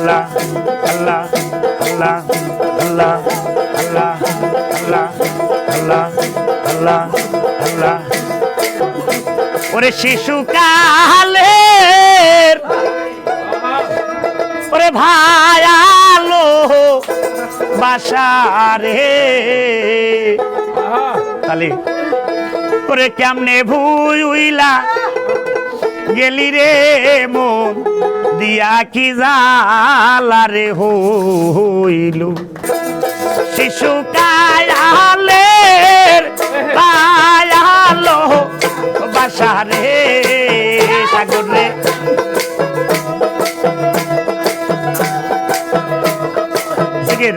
আল্লাহ আল্লাহ আল্লাহ আল্লাহ আল্লাহ আল্লাহ আল্লাহ আল্লাহ আল্লাহ। ওরে শিশুকালের ওরে ভায়ালো বাসারে। তাহলে ওরে কেমনে ভুই উইলা গেলি রে মন? দিয়া কি জালারে হইলু? শিশু কায়ালের পায়ালো বাসারে সাগরে। জিগির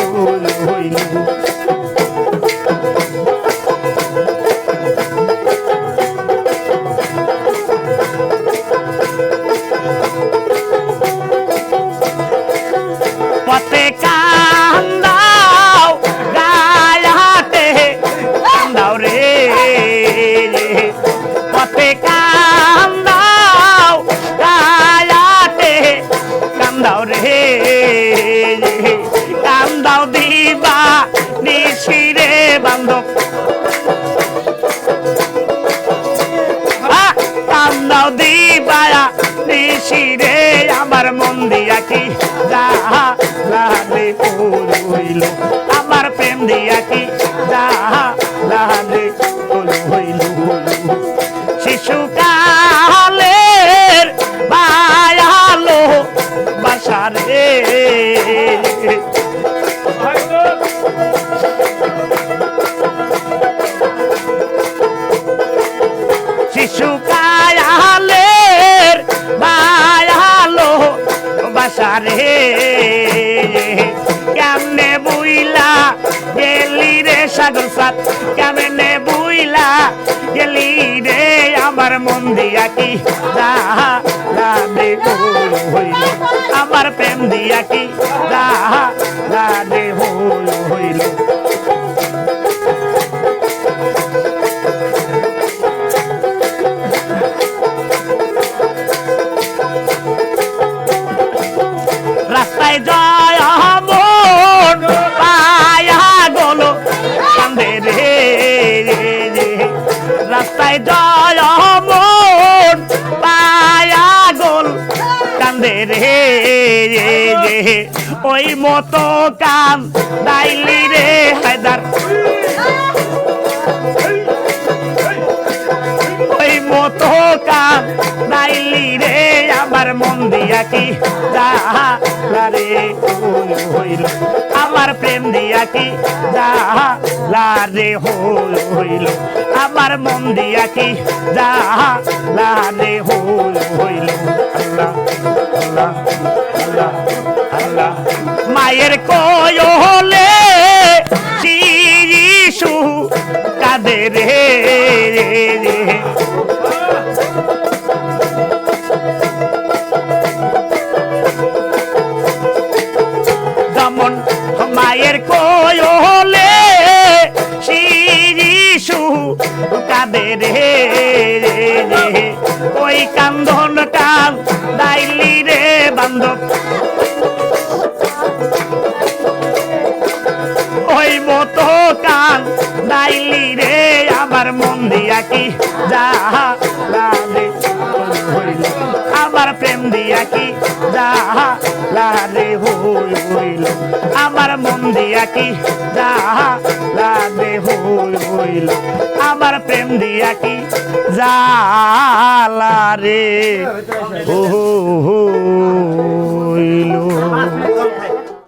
Thank you. কান্দাও দিবায়া নিশিরে আমার মন দিয়া কি যাহা লাদে হইল? আমার প্রেম দিয়া কি যাহা লাদে হইল? শিশু কালের বায়ালো বাসারে শিশু বুইলা গেলি রে সাগর সাত, কেমনে বুইলা? গেলি রে আমার মন দিয়া কি আমার প্রেম দিয়া কি যাহা ওই মতো কান দাইলি রে, হায়দার। ওই মতো কান দাইলি রে, আমার মন দিয়া কি রে, হইল আমার প্রেম দিয়া কি রে, হইল আমার মন দিয়া কি রে ওই কান্দন কান দাইলি রে বান্ধব। ওই মতো কান দাইলি রে, আমার মন দিয়া কি হইল আমার প্রেম দিয়া কি যাহা আমার প্রেম দিয়া কি জালা রে? ও